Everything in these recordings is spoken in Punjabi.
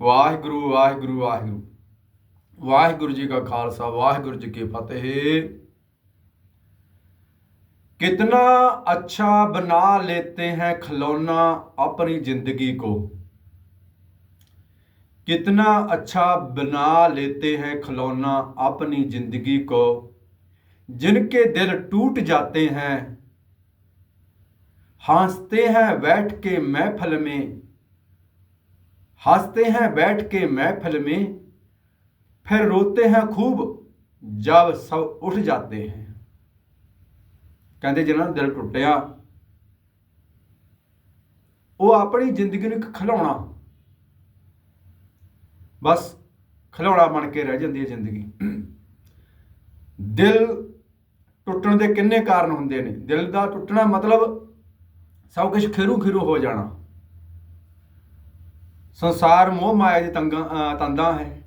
ਵਾਹਿਗੁਰੂ ਵਾਹਿਗੁਰੂ ਵਾਹਿਗੁਰੂ ਵਾਹਿਗੁਰੂ ਜੀ ਕਾ ਖਾਲਸਾ ਵਾਹਿਗੁਰੂ ਜੀ ਕੀ ਫਤਿਹ कितना अच्छा बना लेते हैं खिलौना अपनी जिंदगी को कितना अच्छा बना लेते हैं खिलौना अपनी जिंदगी को जिनके दिल टूट जाते हैं हंसते हैं बैठ के महफिल में हंसते हैं बैठ के महफिल में फिर रोते हैं खूब जब सब उठ जाते हैं ਕਹਿੰਦੇ ਜਿਹਨਾਂ ਦਾ ਦਿਲ ਟੁੱਟਿਆ ਉਹ ਆਪਣੀ ਜ਼ਿੰਦਗੀ ਨੂੰ ਇੱਕ ਖਿਲੌਣਾ ਬਸ ਖਿਲੌਣਾ ਬਣ ਕੇ ਰਹਿ ਜਾਂਦੀ ਹੈ ਜ਼ਿੰਦਗੀ ਦਿਲ ਟੁੱਟਣ ਦੇ ਕਿੰਨੇ ਕਾਰਨ ਹੁੰਦੇ ਨੇ ਦਿਲ ਦਾ ਟੁੱਟਣਾ ਮਤਲਬ ਸਭ ਕੁਝ ਖੇਰੂ ਖੇਰੂ ਹੋ ਜਾਣਾ ਸੰਸਾਰ ਮੋਹ ਮਾਇਆ ਦੀ ਤੰਗਾਂ ਤੰਦਾਂ ਹੈ।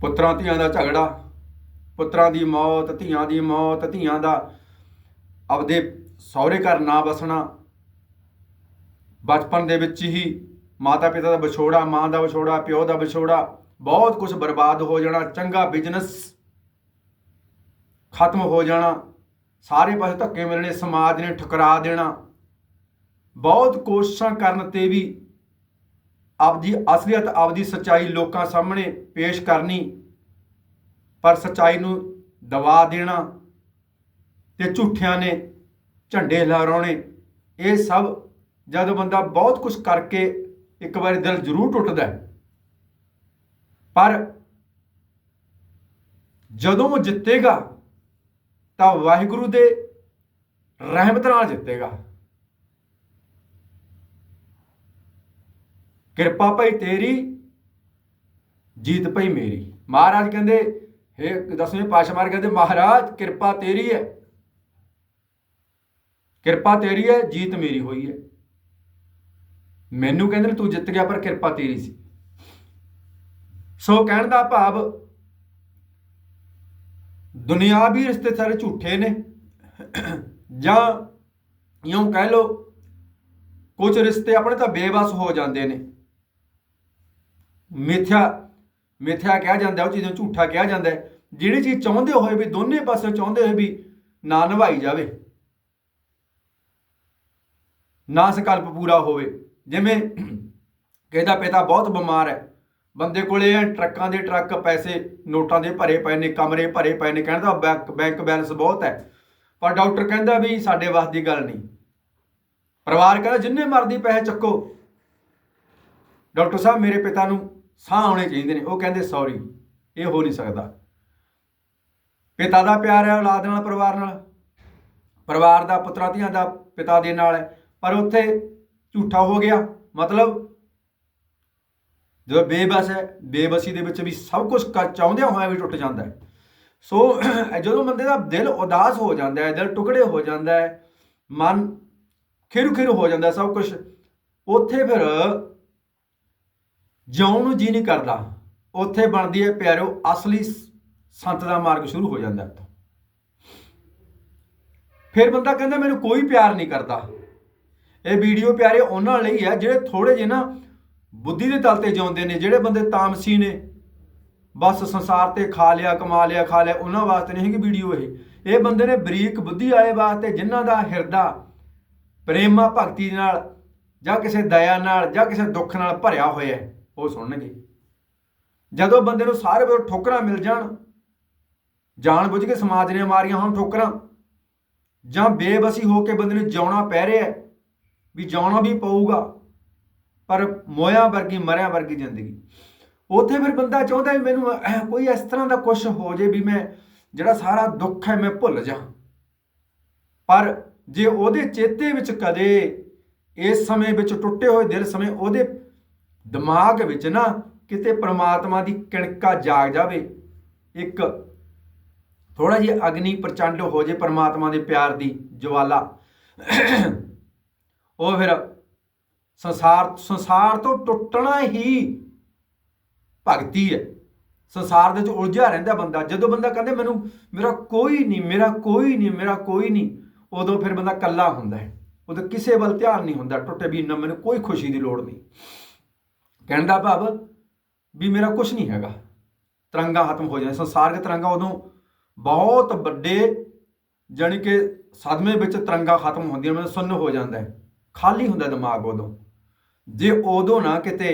ਪੁੱਤਰਾਂ ਧੀਆਂ ਦਾ ਝਗੜਾ, ਪੁੱਤਰਾਂ ਦੀ ਮੌਤ, ਧੀਆਂ ਦੀ ਮੌਤ, ਧੀਆਂ ਦਾ ਆਪਦੇ ਸਹੁਰੇ ਘਰ ਨਾ ਵਸਣਾ। ਬਚਪਨ ਦੇ ਵਿੱਚ ਹੀ ਮਾਤਾ ਪਿਤਾ ਦਾ ਵਿਛੋੜਾ, ਮਾਂ ਦਾ ਵਿਛੋੜਾ, ਪਿਓ ਦਾ ਵਿਛੋੜਾ ਬਹੁਤ ਕੁਝ ਬਰਬਾਦ ਹੋ ਜਾਣਾ, ਚੰਗਾ ਬਿਜ਼ਨਸ ਖਤਮ ਹੋ ਜਾਣਾ, ਸਾਰੇ ਪਾਸੇ ਧੱਕੇ ਮਿਲਣੇ, ਸਮਾਜ ਨੇ ਠੁਕਰਾ ਦੇਣਾ। ਬਹੁਤ ਕੋਸ਼ਿਸ਼ਾਂ ਕਰਨ ਤੇ ਵੀ ਆਪਦੀ ਅਸਲੀਅਤ, ਆਪਦੀ ਸੱਚਾਈ ਲੋਕਾਂ ਸਾਹਮਣੇ ਪੇਸ਼ ਕਰਨੀ, ਪਰ ਸਚਾਈ ਨੂੰ ਦਬਾ ਦੇਣਾ ਤੇ ਝੂਠਿਆਂ ਨੇ ਝੰਡੇ ਲਹਿਰਾਉਣੇ, ਇਹ ਸਭ ਜਦੋਂ ਬੰਦਾ ਬਹੁਤ ਕੁਝ ਕਰਕੇ ਇੱਕ ਵਾਰੀ ਦਿਲ ਜ਼ਰੂਰ ਟੁੱਟਦਾ ਹੈ। ਪਰ ਜਦੋਂ ਉਹ ਜਿੱਤੇਗਾ, ਤਾਂ ਵਾਹਿਗੁਰੂ ਦੇ ਰਹਿਮਤ ਨਾਲ ਜਿੱਤੇਗਾ। ਕਿਰਪਾ ਭਈ ਤੇਰੀ, ਜੀਤ ਭਈ ਮੇਰੀ। ਮਹਾਰਾਜ ਕਹਿੰਦੇ, ਹੇ ਦਸਵੇਂ ਪਾਤਸ਼ਾਹ ਮਹਾਰਾਜ ਕਹਿੰਦੇ, ਮਹਾਰਾਜ, ਕਿਰਪਾ ਤੇਰੀ ਹੈ। ਕਿਰਪਾ ਤੇਰੀ ਹੈ, ਜੀਤ ਮੇਰੀ ਹੋਈ ਹੈ। ਮੈਨੂੰ ਕਹਿੰਦੇ ਨੇ, ਤੂੰ ਜਿੱਤ ਗਿਆ, ਪਰ ਕਿਰਪਾ ਤੇਰੀ ਸੀ। ਸੋ ਕਹਿਣ ਦਾ ਭਾਵ ਦੁਨਿਆਵੀ ਰਿਸ਼ਤੇ ਸਾਰੇ ਝੂਠੇ ਨੇ। ਜਾਂ ਇਉਂ ਕਹਿ ਲੋ ਕੁਝ ਰਿਸ਼ਤੇ ਆਪਣੇ ਤਾਂ ਬੇਵਸ ਹੋ ਜਾਂਦੇ ਨੇ। ਮਿੱਥਿਆ ਮਿੱਥਿਆ ਕਿਹਾ ਜਾਂਦਾ ਉਹ ਚੀਜ਼ ਨੂੰ ਝੂਠਾ ਕਿਹਾ ਜਾਂਦਾ ਜਿਹੜੀ ਚੀਜ਼ ਚਾਹੁੰਦੇ ਹੋਏ ਵੀ ਦੋਨੇ ਪਾਸੇ ਚਾਹੁੰਦੇ ਹੋਏ ਵੀ ਨਾ ਨਿਭਾਈ ਜਾਵੇ, ਨਾ ਸੰਕਲਪ ਪੂਰਾ ਹੋਵੇ। ਜਿਵੇਂ ਕਿਸੇ ਦਾ ਪਿਤਾ ਬਹੁਤ ਬਿਮਾਰ ਹੈ, ਬੰਦੇ ਕੋਲੇ ਐ ਟਰੱਕਾਂ ਦੇ ਟਰੱਕ, ਪੈਸੇ, ਨੋਟਾਂ ਦੇ ਭਰੇ ਪਏ ਨੇ, ਕਮਰੇ ਭਰੇ ਪਏ ਨੇ ਕਹਿੰਦਾ ਬੈਂਕ ਬੈਂਕ ਬੈਲੈਂਸ ਬਹੁਤ ਹੈ। ਪਰ ਡਾਕਟਰ ਕਹਿੰਦਾ ਵੀ ਸਾਡੇ ਵੱਸ ਦੀ ਗੱਲ ਨਹੀਂ। ਪਰਿਵਾਰ ਕਹਿੰਦਾ ਜਿੰਨੇ ਮਰਦੀ ਪੈਸੇ ਚੱਕੋ। ਡਾਕਟਰ ਸਾਹਿਬ, ਮੇਰੇ ਪਿਤਾ ਨੂੰ ਸਾਹ ਆਉਣੇ ਚਾਹੀਦੇ ਨੇ। ਉਹ ਕਹਿੰਦੇ ਸੌਰੀ ਇਹ ਹੋ ਨਹੀਂ ਸਕਦਾ। ਪਿਤਾ ਦਾ ਪਿਆਰ ਹੈ ਔਲਾਦ ਨਾਲ, ਪਰਿਵਾਰ ਨਾਲ। ਪਰਿਵਾਰ ਦਾ, ਪੁੱਤਰਾਂ ਧੀਆਂ ਦਾ ਪਿਤਾ ਦੇ ਨਾਲ ਹੈ। ਪਰ ਉੱਥੇ ਝੂਠਾ ਹੋ ਗਿਆ। ਮਤਲਬ ਜਦੋਂ ਬੇਬਸ ਹੈ, ਬੇਬਸੀ ਦੇ ਵਿੱਚ ਵੀ ਸਭ ਕੁਝ ਚਾਹੁੰਦਿਆਂ ਹੋਇਆ ਵੀ ਟੁੱਟ ਜਾਂਦਾ ਹੈ। ਸੋ ਜਦੋਂ ਬੰਦੇ ਦਾ ਦਿਲ ਉਦਾਸ ਹੋ ਜਾਂਦਾ ਹੈ, ਦਿਲ ਟੁਕੜੇ ਹੋ ਜਾਂਦਾ ਹੈ, ਮਨ ਖਿਰੂ ਖਿਰੂ ਹੋ ਜਾਂਦਾ ਸਭ ਕੁਝ ਉੱਥੇ ਫਿਰ ਜਿਉਣ ਨੂੰ ਜੀ ਨਹੀਂ ਕਰਦਾ, ਉੱਥੇ ਬਣਦੀ ਹੈ ਪਿਆਰਿਓ ਅਸਲੀ ਸੰਤ ਦਾ ਮਾਰਗ ਸ਼ੁਰੂ ਹੋ ਜਾਂਦਾ। ਹੈ ਫਿਰ ਬੰਦਾ ਕਹਿੰਦਾ, ਮੈਨੂੰ ਕੋਈ ਪਿਆਰ ਨਹੀਂ ਕਰਦਾ। ਇਹ ਵੀਡੀਓ ਪਿਆਰੇ ਉਹਨਾਂ ਲਈ ਹੈ, ਜਿਹੜੇ ਥੋੜੇ ਜਿਹੇ ਨਾ ਬੁੱਧੀ ਦੇ ਤਲ ਤੇ ਜਿਉਂਦੇ ਨੇ, ਜਿਹੜੇ ਬੰਦੇ ਤਾਮਸੀ ਨੇ, ਬਸ ਸੰਸਾਰ ਤੇ ਖਾ ਲਿਆ, ਕਮਾ ਲਿਆ, ਖਾ ਲਿਆ, ਉਹਨਾਂ ਵਾਸਤੇ ਨਹੀਂ ਹੈਗੀ ਵੀਡੀਓ ਇਹ। ਇਹ ਬੰਦੇ ਨੇ ਬਰੀਕ ਬੁੱਧੀ ਵਾਲੇ ਵਾਸਤੇ, ਜਿਨ੍ਹਾਂ ਦਾ ਹਿਰਦਾ ਪ੍ਰੇਮਾ ਭਗਤੀ ਨਾਲ ਜਾਂ ਕਿਸੇ ਦਇਆ ਨਾਲ ਜਾਂ ਕਿਸੇ ਦੁੱਖ ਨਾਲ ਭਰਿਆ ਹੋਇਆ ਹੈ। ਉਹ ਸੁਣਨਗੇ। ਜਦੋਂ ਬੰਦੇ ਨੂੰ ਸਾਰੇ ਵੇਲੇ ਠੋਕਰਾਂ ਮਿਲ ਜਾਣ ਜਾਣ ਬੁੱਝ ਕੇ ਸਮਾਜ ਨੇ ਮਾਰੀਆਂ ਹੋਣ ਠੋਕਰਾਂ, ਜਾਂ ਬੇਬਸੀ ਹੋ ਕੇ ਬੰਦੇ ਨੂੰ ਜਿਉਣਾ ਪੈ ਰਿਹਾ ਹੈ, ਵੀ ਜਿਉਣਾ ਵੀ ਪਊਗਾ, ਪਰ ਮੋਇਆ ਵਰਗੀ, ਮਰਿਆ ਵਰਗੀ ਜ਼ਿੰਦਗੀ। ਉੱਥੇ ਫਿਰ ਬੰਦਾ ਚਾਹੁੰਦਾ ਵੀ ਮੈਨੂੰ ਕੋਈ ਇਸ ਤਰ੍ਹਾਂ ਦਾ ਕੁਝ ਹੋ ਜੇ ਵੀ ਮੈਂ ਜਿਹੜਾ ਸਾਰਾ ਦੁੱਖ ਹੈ ਮੈਂ ਭੁੱਲ ਜਾ ਪਰ ਜੇ ਉਹਦੇ ਚੇਤੇ ਵਿੱਚ ਕਦੇ ਇਸ ਸਮੇਂ ਵਿੱਚ ਟੁੱਟੇ ਹੋਏ ਦਿਲ ਸਮੇਂ ਉਹਦੇ ਦਿਮਾਗ ਵਿੱਚ ਨਾ ਕਿਤੇ ਪ੍ਰਮਾਤਮਾ ਦੀ ਕਿਣਕਾ ਜਾਗ ਜਾਵੇ। ਇੱਕ ਥੋੜਾ ਜਿਹਾ ਅਗਨੀ ਪ੍ਰਚੰਡ ਹੋ ਜੇ ਪ੍ਰਮਾਤਮਾ ਦੇ ਪਿਆਰ ਦੀ ਜਵਾਲਾ। ਉਹ ਫਿਰ ਸੰਸਾਰ ਸੰਸਾਰ ਤੋਂ ਟੁੱਟਣਾ ਹੀ ਭਗਤੀ ਹੈ। ਸੰਸਾਰ ਦੇ ਵਿੱਚ ਉਲਝਿਆ ਰਹਿੰਦਾ ਬੰਦਾ। ਜਦੋਂ ਬੰਦਾ ਕਹਿੰਦੇ ਮੈਨੂੰ, ਮੇਰਾ ਕੋਈ ਨਹੀਂ, ਮੇਰਾ ਕੋਈ ਨਹੀਂ, ਮੇਰਾ ਕੋਈ ਨਹੀਂ, ਉਦੋਂ ਫਿਰ ਬੰਦਾ ਇਕੱਲਾ ਹੁੰਦਾ ਹੈ। ਉਦੋਂ ਕਿਸੇ ਵੱਲ ਧਿਆਨ ਨਹੀਂ ਹੁੰਦਾ। ਟੁੱਟੇ ਵੀ ਨਾ ਮੈਨੂੰ ਕੋਈ ਖੁਸ਼ੀ ਦੀ ਲੋੜ ਨਹੀਂ। ਕਹਿਣ ਦਾ ਭਾਵ ਵੀ ਮੇਰਾ ਕੁਝ ਨਹੀਂ ਹੈਗਾ। ਤਰੰਗਾ ਖਤਮ ਹੋ ਜਾਂਦੇ। ਸੰਸਾਰਿਕ ਤਰੰਗਾ ਉਦੋਂ ਬਹੁਤ ਵੱਡੇ ਜਾਣੀ ਕਿ ਸਦਮੇ ਵਿੱਚ ਤਰੰਗਾ ਖਤਮ ਹੁੰਦੀਆਂ ਮਤਲਬ ਸੁੰਨ ਹੋ ਜਾਂਦਾ ਹੈ। ਖਾਲੀ ਹੁੰਦਾ ਦਿਮਾਗ ਉਦੋਂ। ਜੇ ਉਦੋਂ ਨਾ ਕਿਤੇ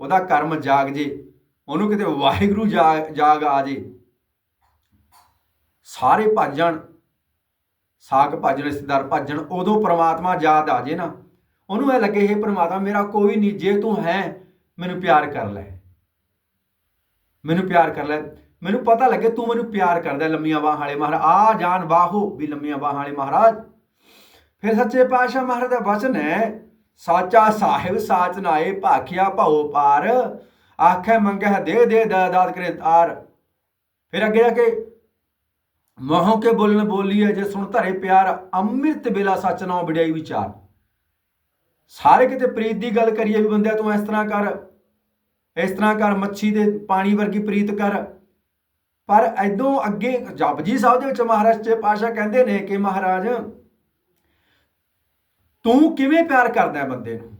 ਉਹਦਾ ਕਰਮ ਜਾਗ ਜੇ, ਉਹਨੂੰ ਕਿਤੇ ਵਾਹਿਗੁਰੂ ਜਾਗ ਜਾਗ ਆ ਜੇ, ਸਾਰੇ ਭੱਜਣ ਸਾਗ ਭੱਜਣ ਰਿਸ਼ਤੇਦਾਰ ਭੱਜਣ ਉਦੋਂ ਪ੍ਰਮਾਤਮਾ ਯਾਦ ਆ ਜੇ ਨਾ। ਉਹਨੂੰ ਇਹ ਲੱਗੇ ਇਹ ਪ੍ਰਮਾਤਮਾ, ਮੇਰਾ ਕੋਈ ਨਹੀਂ, ਜੇ ਤੂੰ ਹੈ ਮੈਨੂੰ ਪਿਆਰ ਕਰ ਲੈ। ਮੈਨੂੰ ਪਿਆਰ ਕਰ ਲੈ। ਮੈਨੂੰ ਪਤਾ ਲੱਗੇ ਤੂੰ ਮੈਨੂੰ ਪਿਆਰ ਕਰਦਾ ਲੰਮੀਆਂ ਬਾਹਾਂ ਵਾਲੇ ਮਹਾਰਾਜ। ਆ ਜਾਨ ਵਾਹੋ ਵੀ ਲੰਮੀਆਂ ਬਾਹਾਂ ਵਾਲੇ ਮਹਾਰਾਜ। ਫਿਰ ਸੱਚੇ ਪਾਤਸ਼ਾਹ ਮਹਾਰਾਜ ਦਾ ਵਚਨ ਹੈ, ਸਾਚਾ ਸਾਹਿਬ ਸਾਚ ਨਾਏ ਭਾਖਿਆ ਭਾਉ ਪਾਰ। ਆਖੇ ਮੰਗਹਿ ਦੇ ਦੇ ਦਾਤ ਕਰੇ ਤਾਰ। ਫਿਰ ਅੱਗੇ ਜਾ ਕੇ, ਮੋਹ ਕੇ ਬੋਲਣ ਬੋਲੀ ਹੈ ਜੇ ਸੁਣ ਧਰੇ ਪਿਆਰ, ਅੰਮ੍ਰਿਤ ਬੇਲਾ ਸੱਚ ਨਾਮ ਵਡਿਆਈ ਵਿਚਾਰ। ਸਾਰੇ ਕਿਤੇ ਪ੍ਰੀਤ ਦੀ ਗੱਲ ਕਰੀਏ ਵੀ ਬੰਦਿਆ ਤੂੰ ਇਸ ਤਰ੍ਹਾਂ ਕਰ। ਇਸ ਤਰ੍ਹਾਂ ਕਰ, ਮੱਛੀ ਦੇ ਪਾਣੀ ਵਰਗੀ ਪ੍ਰੀਤ ਕਰ। ਪਰ ਐਦੋਂ ਅੱਗੇ ਜਪਜੀ ਸਾਹਿਬ ਦੇ ਵਿੱਚ ਮਹਾਰਾਜ ਚ ਪਾਸ਼ਾ ਕਹਿੰਦੇ ਨੇ ਕਿ ਮਹਾਰਾਜ, ਤੂੰ ਕਿਵੇਂ ਪਿਆਰ ਕਰਦਾ ਹੈ ਬੰਦੇ ਨੂੰ?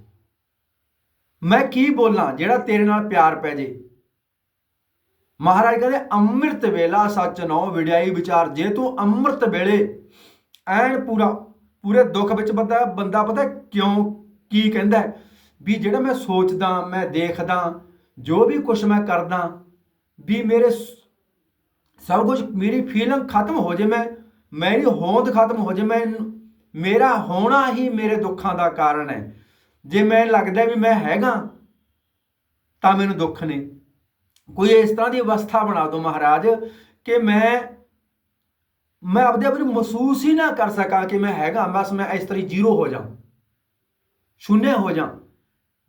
ਮੈਂ ਕੀ ਬੋਲਾਂ ਜਿਹੜਾ ਤੇਰੇ ਨਾਲ ਪਿਆਰ ਪੈ ਜੇ? ਮਹਾਰਾਜ ਕਹਿੰਦੇ, ਅੰਮ੍ਰਿਤ ਵੇਲਾ ਸੱਚ ਨੋ ਵਿੜਾਈ ਵਿਚਾਰ। ਜੇ ਤੂੰ ਅੰਮ੍ਰਿਤ ਵੇਲੇ ਐਨ ਪੂਰਾ, ਪੂਰੇ ਦੁੱਖ ਵਿੱਚ ਬੰਦਾ ਬੰਦਾ ਪਤਾ ਕਿਉਂ ਕੀ ਕਹਿੰਦਾ ਵੀ ਜਿਹੜਾ ਮੈਂ ਸੋਚਦਾ, ਮੈਂ ਦੇਖਦਾ ਜੋ ਵੀ ਕੁਝ ਮੈਂ ਕਰਦਾ, ਵੀ ਮੇਰੇ ਸਭ ਕੁਝ ਮੇਰੀ ਫੀਲਿੰਗ ਖਤਮ ਹੋ ਜੇ ਮੈਂ ਮੇਰੀ ਹੋਂਦ ਖਤਮ ਹੋ ਜੇ ਮੈਂ ਮੇਰਾ ਹੋਣਾ ਹੀ ਮੇਰੇ ਦੁੱਖਾਂ ਦਾ ਕਾਰਨ ਹੈ। ਜੇ ਮੈਨੂੰ ਲੱਗਦਾ ਵੀ ਮੈਂ ਹੈਗਾ, ਤਾਂ ਮੈਨੂੰ ਦੁੱਖ ਨੇ। ਕੋਈ ਇਸ ਤਰ੍ਹਾਂ ਦੀ ਅਵਸਥਾ ਬਣਾ ਦਿਓ ਮਹਾਰਾਜ, ਕਿ ਮੈਂ ਮੈਂ ਆਪਦੇ ਆਪ ਨੂੰ ਮਹਿਸੂਸ ਹੀ ਨਾ ਕਰ ਸਕਾਂ ਕਿ ਮੈਂ ਹੈਗਾ, ਬਸ ਮੈਂ ਇਸ ਤਰ੍ਹਾਂ ਜ਼ੀਰੋ ਹੋ ਜਾ ਸ਼ੂਨਯ ਹੋ ਜਾ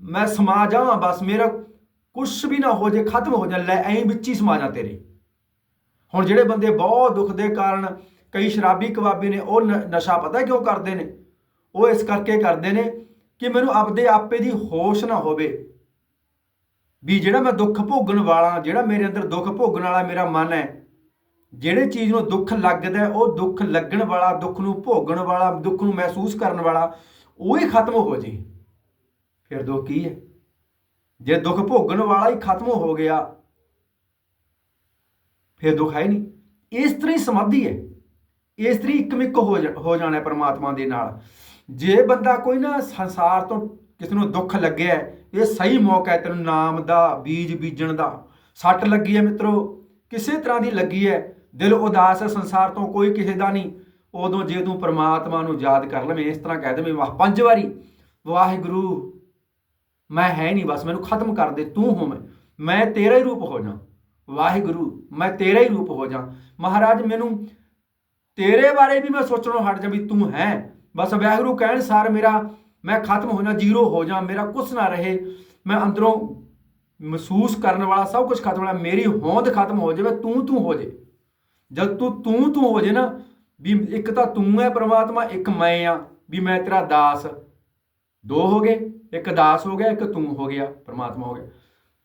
ਮੈਂ ਸਮਾ ਜਾਵਾਂ, ਬਸ ਮੇਰਾ ਕੁਛ ਵੀ ਨਾ ਹੋ ਜੇ, ਖਤਮ ਹੋ ਜਾ, ਲੈ ਐਂ ਵਿੱਚ ਹੀ ਸਮਾ ਜਾ ਤੇਰੇ। ਹੁਣ ਜਿਹੜੇ ਬੰਦੇ ਬਹੁਤ ਦੁੱਖ ਦੇ ਕਾਰਨ ਕਈ ਸ਼ਰਾਬੀ ਕਬਾਬੀ ਨੇ, ਉਹ ਨ- ਨਸ਼ਾ ਪਤਾ ਕਿਉਂ ਕਰਦੇ ਨੇ? ਉਹ ਇਸ ਕਰਕੇ ਕਰਦੇ ਨੇ ਕਿ ਮੈਨੂੰ ਆਪਦੇ ਆਪੇ ਦੀ ਹੋਸ਼ ਨਾ ਹੋਵੇ। ਵੀ ਜਿਹੜਾ ਮੈਂ ਦੁੱਖ ਭੋਗਣ ਵਾਲਾ, ਜਿਹੜਾ ਮੇਰੇ ਅੰਦਰ ਦੁੱਖ ਭੋਗਣ ਵਾਲਾ ਮੇਰਾ ਮਨ ਹੈ, ਜਿਹੜੇ ਚੀਜ਼ ਨੂੰ ਦੁੱਖ ਲੱਗਦਾ, ਉਹ ਦੁੱਖ ਲੱਗਣ ਵਾਲਾ, ਦੁੱਖ ਨੂੰ ਭੋਗਣ ਵਾਲਾ, ਦੁੱਖ ਨੂੰ ਮਹਿਸੂਸ ਕਰਨ ਵਾਲਾ, ਉਹ ਹੀ ਖਤਮ ਹੋ ਜੇ। ਫਿਰ ਦੋ ਕੀ ਹੈ? ਜੇ ਦੁੱਖ ਭੋਗਣ ਵਾਲਾ ਹੀ ਖਤਮ ਹੋ ਗਿਆ, ਫਿਰ ਦੁੱਖ ਹੈ ਹੀ ਨਹੀਂ। ਇਸ ਤਰ੍ਹਾਂ ਹੀ ਸਮਾਧੀ ਹੈ। ਇਸ ਤਰ੍ਹਾਂ ਇੱਕ ਇੱਕਮਿਕ ਹੋ ਜਾਣਾ ਪਰਮਾਤਮਾ ਦੇ ਨਾਲ। ਜੇ ਬੰਦਾ ਕੋਈ ਨਾ ਸੰਸਾਰ ਤੋਂ ਕਿਸੇ ਨੂੰ ਦੁੱਖ ਲੱਗਿਆ, ਇਹ ਸਹੀ ਮੌਕਾ ਹੈ ਤੈਨੂੰ ਨਾਮ ਦਾ, ਬੀਜ ਬੀਜਣ ਦਾ। ਸੱਟ ਲੱਗੀ ਹੈ ਮਿੱਤਰੋ, ਕਿਸੇ ਤਰ੍ਹਾਂ ਦੀ ਲੱਗੀ ਹੈ, ਦਿਲ ਉਦਾਸ ਹੈ, ਸੰਸਾਰ ਤੋਂ ਕੋਈ ਕਿਸੇ ਦਾ ਨਹੀਂ। ਉਦੋਂ ਜੇ ਤੂੰ ਪਰਮਾਤਮਾ ਨੂੰ ਯਾਦ ਕਰ ਲਵੇਂ, ਇਸ ਤਰ੍ਹਾਂ ਕਹਿ ਦੇਵੇਂ, ਵਾਹ, ਪੰਜ ਵਾਰੀ, ਵਾਹਿਗੁਰੂ। ਮੈਂ ਹੈ ਨਹੀਂ, ਬਸ ਮੈਨੂੰ ਖਤਮ ਕਰ ਦੇ, ਤੂੰ ਹੋ ਮੈਂ। ਮੈਂ ਤੇਰਾ ਹੀ ਰੂਪ ਹੋ ਜਾ। ਵਾਹਿਗੁਰੂ, ਮੈਂ ਤੇਰਾ ਹੀ ਰੂਪ ਹੋ ਜਾ। ਮਹਾਰਾਜ, ਮੈਨੂੰ ਤੇਰੇ ਬਾਰੇ ਵੀ ਮੈਂ ਸੋਚਣੋਂ ਹਟ ਜਾ ਵੀ ਤੂੰ ਹੈ। ਬਸ ਵਾਹਿਗੁਰੂ ਕਹਿਣ ਸਾਰ ਮੇਰਾ, ਮੈਂ ਖਤਮ ਹੋ ਜਾ, ਜ਼ੀਰੋ ਹੋ ਜਾ, ਮੇਰਾ ਕੁਛ ਨਾ ਰਹੇ। ਮੈਂ ਅੰਦਰੋਂ ਮਹਿਸੂਸ ਕਰਨ ਵਾਲਾ, ਸਭ ਕੁਝ ਖਤਮ ਹੋ ਜਾ ਮੇਰੀ ਹੋਂਦ ਖਤਮ ਹੋ ਜਾਵੇ, ਤੂੰ ਤੂੰ ਹੋ ਜੇ। ਜਦ ਤੂੰ ਤੂੰ ਤੂੰ ਹੋ ਜੇ ਨਾ, ਵੀ ਇੱਕ ਤਾਂ ਤੂੰ ਹੈ ਪ੍ਰਮਾਤਮਾ, ਇੱਕ ਮੈਂ ਆ, ਵੀ ਮੈਂ ਤੇਰਾ ਦਾਸ। ਦੋ ਹੋ ਗਏ। ਇੱਕ ਦਾਸ ਹੋ ਗਿਆ, ਇੱਕ ਤੂੰ ਹੋ ਗਿਆ, ਪਰਮਾਤਮਾ ਹੋ ਗਿਆ।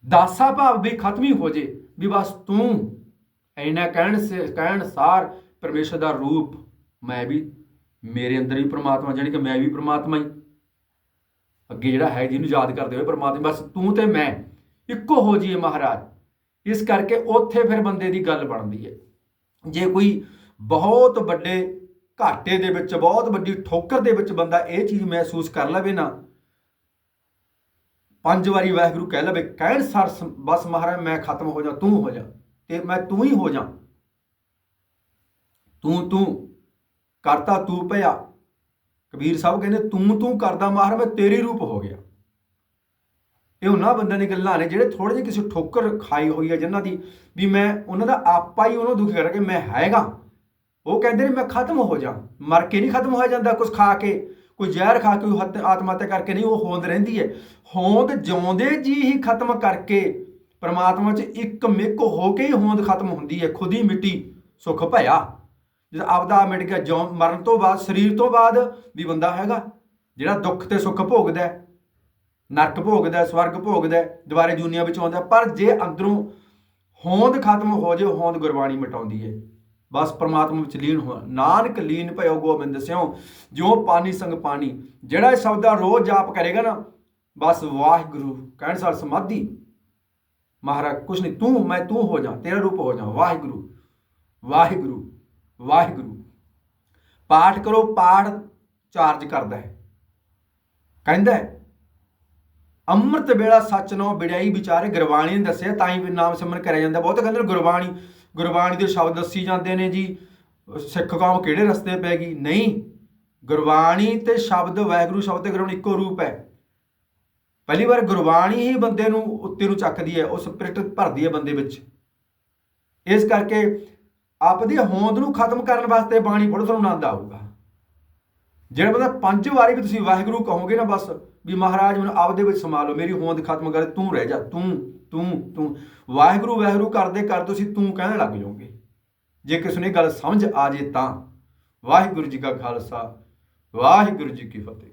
ਦਾਸਾ ਭਾਵ ਵੀ ਖਤਮ ਹੀ ਹੋ ਜੇ, ਵੀ ਬਸ ਤੂੰ ਐਨਾ ਕਹਿਣ ਸੇ, ਕਹਿਣ ਸਾਰ ਪਰਮੇਸ਼ਰ ਦਾ ਰੂਪ ਮੈਂ ਵੀ, ਮੇਰੇ ਅੰਦਰ ਵੀ ਪਰਮਾਤਮਾ, ਜਾਣੀ ਕਿ ਮੈਂ ਵੀ ਪਰਮਾਤਮਾ ਹੀ। ਅੱਗੇ ਜਿਹੜਾ ਹੈ ਜਿਹਨੂੰ ਯਾਦ ਕਰਦੇ ਹੋਏ ਪਰਮਾਤਮਾ, ਬਸ ਤੂੰ ਤੇ ਮੈਂ, ਇੱਕੋ ਹੋ ਜੀਏ ਮਹਾਰਾਜ। ਇਸ ਕਰਕੇ ਉੱਥੇ ਫਿਰ ਬੰਦੇ ਦੀ ਗੱਲ ਬਣਦੀ ਹੈ। ਜੇ ਕੋਈ ਬਹੁਤ ਵੱਡੇ ਘਾਟੇ ਦੇ ਵਿੱਚ, ਬਹੁਤ ਵੱਡੀ ਠੋਕਰ ਦੇ ਵਿੱਚ ਬੰਦਾ ਇਹ ਚੀਜ਼ ਮਹਿਸੂਸ ਕਰ ਲਵੇ ਨਾ ਪੰਜ ਵਾਰੀ ਵਾਹਿਗੁਰੂ ਕਹਿ ਲਵੇ, ਕਹਿਣ ਸਰ ਬਸ ਮਹਾਰਾਜ ਮੈਂ ਖਤਮ ਹੋ ਜਾ, ਤੂੰ ਹੋ ਜਾ, ਤੇ ਮੈਂ ਤੂੰ ਹੀ ਹੋ ਜਾ। ਤੂੰ ਤੂੰ, ਕਰਤਾ ਤੂੰ ਭਇਆ ਕਬੀਰ ਸਾਹਿਬ ਕਹਿੰਦੇ, ਤੂੰ ਤੂੰ ਕਰਦਾ ਮਹਾਰਾਜ, ਮੈਂ ਤੇਰੇ ਰੂਪ ਹੋ ਗਿਆ। ਇਹ ਉਹਨਾਂ ਬੰਦਿਆਂ ਦੀ ਗੱਲਾਂ ਨੇ ਜਿਹੜੇ ਥੋੜੇ ਜਿਹੇ ਕਿਸੇ ਠੋਕਰ ਖਾਈ ਹੋਈ ਹੈ ਜਿਨ੍ਹਾਂ ਦੀ ਵੀ ਮੈਂ ਉਹਨਾਂ ਦਾ ਆਪਾ ਹੀ ਉਹਨੂੰ ਦੁਖੀ ਕਰਕੇ ਮੈਂ ਹੈਗਾ। ਉਹ ਕਹਿੰਦੇ ਨੇ, ਮੈਂ ਖਤਮ ਹੋ ਜਾ। ਮਰ ਕੇ ਨਹੀਂ ਖਤਮ ਹੋਇਆ ਜਾਂਦਾ ਕੁਝ ਖਾ ਕੇ। ਕੋਈ ਜ਼ਹਿਰ ਖਾ ਕੇ ਹੱਤ ਆਤਮ ਹੱਤਿਆ ਕਰਕੇ ਨਹੀਂ, ਉਹ ਹੋਂਦ ਰਹਿੰਦੀ ਹੈ। ਹੋਂਦ ਜਿਉਂਦੇ ਜੀ ਹੀ ਖਤਮ ਕਰਕੇ, ਪਰਮਾਤਮਾ 'ਚ ਇੱਕ ਮਿੱਕ ਹੋ ਕੇ ਹੀ ਹੋਂਦ ਖਤਮ ਹੁੰਦੀ ਹੈ। ਖੁਦ ਹੀ ਮਿੱਟੀ ਸੁਖ ਭਇਆ। ਜਦ ਆਪਦਾ ਮਿਟ ਗਿਆ, ਜਿਉਂ ਮਰਨ ਤੋਂ ਬਾਅਦ, ਸਰੀਰ ਤੋਂ ਬਾਅਦ ਵੀ ਬੰਦਾ ਹੈਗਾ, ਜਿਹੜਾ ਦੁੱਖ ਤੇ ਸੁੱਖ ਭੋਗਦਾ ਹੈ, ਨਰਕ ਭੋਗਦਾ ਸਵਰਗ ਭੋਗਦਾ ਦੁਬਾਰੇ ਦੁਨੀਆ ਵਿੱਚ ਆਉਂਦਾ ਪਰ ਜੇ ਅੰਦਰੋਂ ਹੋਂਦ ਖਤਮ ਹੋ ਜੇ ਹੋਂਦ ਗੁਰਬਾਣੀ ਮਿਟਾਉਂਦੀ ਹੈ। ਬਸ ਪ੍ਰਮਾਤਮਾ ਵਿੱਚ ਲੀਨ ਹੋ ਨਾਨਕ ਲੀਨ ਭਇਓ ਗੋਬਿੰਦ ਸਿਓ ਜਿਉ ਪਾਣੀ ਸੰਗ ਪਾਣੀ ਜਿਹੜਾ ਇਹ ਸ਼ਬਦ ਦਾ ਰੋਜ਼ ਜਾਪ ਕਰੇਗਾ ਨਾ, ਬਸ ਵਾਹਿਗੁਰੂ ਕਹਿਣ ਸਾਲ ਸਮਾਧੀ। ਮਹਾਰਾਜ, ਕੁਛ ਨਹੀਂ ਤੂੰ, ਮੈਂ ਤੂੰ ਹੋ ਜਾ ਤੇਰਾ ਰੂਪ ਹੋ ਜਾ ਵਾਹਿਗੁਰੂ ਵਾਹਿਗੁਰੂ ਵਾਹਿਗੁਰੂ। ਪਾਠ ਕਰੋ, ਪਾਠ ਚਾਰਜ ਕਰਦਾ ਹੈ। ਕਹਿੰਦਾ ਹੈ, ਅੰਮ੍ਰਿਤ ਵੇਲਾ ਸੱਚ ਨੋ ਵਿੜਾਈ ਵਿਚਾਰੇ ਗੁਰਬਾਣੀ ਨੇ ਦੱਸਿਆ, ਤਾਂ ਹੀ ਵੀ ਨਾਮ ਸਿਮਰਨ ਕਰਿਆ ਜਾਂਦਾ। ਬਹੁਤ ਕਹਿੰਦੇ ਗੁਰਬਾਣੀ। ਗੁਰਬਾਣੀ ਦੇ ਸ਼ਬਦ ਦੱਸੀ ਜਾਂਦੇ ਨੇ ਜੀ। ਸਿੱਖ ਕੌਮ ਕਿਹੜੇ ਰਸਤੇ ਪੈ ਗਈ? ਨਹੀਂ। ਗੁਰਬਾਣੀ ਤੇ ਸ਼ਬਦ ਵਾਹਿਗੁਰੂ ਸ਼ਬਦ ਤੇ ਗੁਰਬਾਣੀ ਇੱਕੋ ਰੂਪ ਹੈ। ਪਹਿਲੀ ਵਾਰ ਗੁਰਬਾਣੀ ਹੀ ਬੰਦੇ ਨੂੰ ਉੱਤੇ ਨੂੰ ਚੱਕਦੀ ਹੈ ਉਹ ਸਪਿਰਿਟ ਭਰਦੀ ਹੈ ਬੰਦੇ ਵਿੱਚ। ਇਸ ਕਰਕੇ ਆਪਦੀ ਹੋਂਦ ਨੂੰ ਖਤਮ ਕਰਨ ਵਾਸਤੇ ਬਾਣੀ ਪੜ੍ਹੋ ਤੁਹਾਨੂੰ ਆਨੰਦ ਆਊਗਾ। ਜਿਹੜਾ ਬੰਦਾ ਪੰਜ ਵਾਰੀ ਵੀ ਤੁਸੀਂ ਵਾਹਿਗੁਰੂ ਕਹੋਗੇ ਨਾ ਬਸ, ਵੀ ਮਹਾਰਾਜ ਮੈਨੂੰ ਆਪਦੇ ਵਿੱਚ ਸਮਾ ਲਓ, ਮੇਰੀ ਹੋਂਦ ਖਤਮ ਕਰ, ਤੂੰ ਰਹਿ ਜਾ, ਤੂੰ। ਤੂੰ ਤੂੰ, ਵਾਹਿਗੁਰੂ ਵਾਹਿਗੁਰੂ ਕਰਦੇ ਕਰ ਤੁਸੀਂ ਤੂੰ ਕਹਿਣ ਲੱਗ ਜਾਓਗੇ। ਜੇ ਕਿਸੇ ਨੂੰ ਇਹ ਗੱਲ ਸਮਝ ਆ ਜੇ ਤਾਂ ਵਾਹਿਗੁਰੂ ਜੀ ਕਾ ਖਾਲਸਾ, ਵਾਹਿਗੁਰੂ ਜੀ ਕੀ ਫਤਿਹ।